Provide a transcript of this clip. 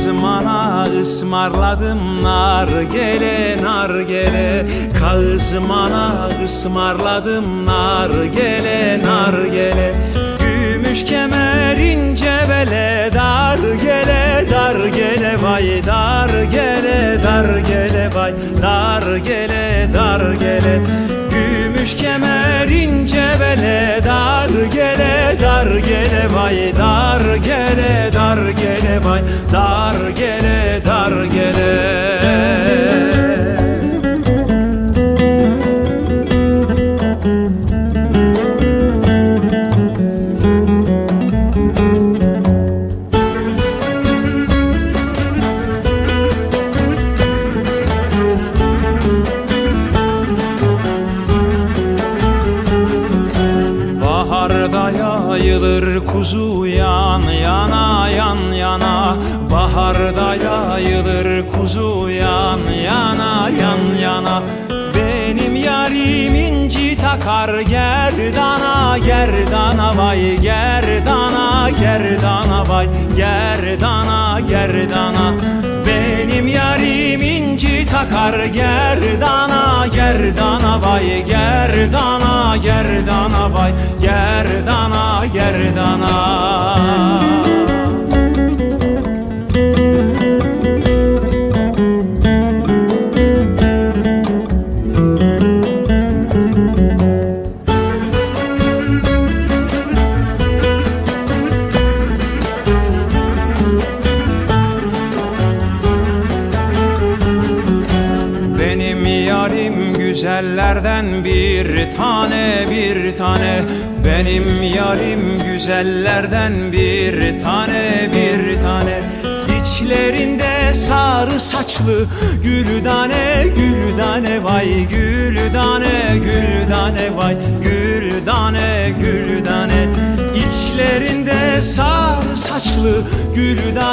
Kağızmana ısmarladım nar gele nar gele. Kağızmana ısmarladım nar gele nar gele. Gümüş kemerin cebele dar gele dar gele. Vay dar gele dar gele vay. Dar gele dar gele. Gümüş kemerin cebele dar gele dar gele. Vay dar gele vay dar gele dar gele. Baharda yayılır kuzu yan yana yan yana Baharda yayılır kuzu yan yana yan yana. Benim yarim inci takar gerdana gerdana vay gerdana gerdana vay gerdana gerdana benim yarim inci takar gerdana gerdana vay gerdana gerdana vay gerdana gerdana güzellerden bir tane bir tane. Benim yarim güzellerden bir tane bir tane. İçlerinde sarı saçlı güldane güldane vay güldane güldane vay güldane güldane. İçlerinde sarı saçlı güldane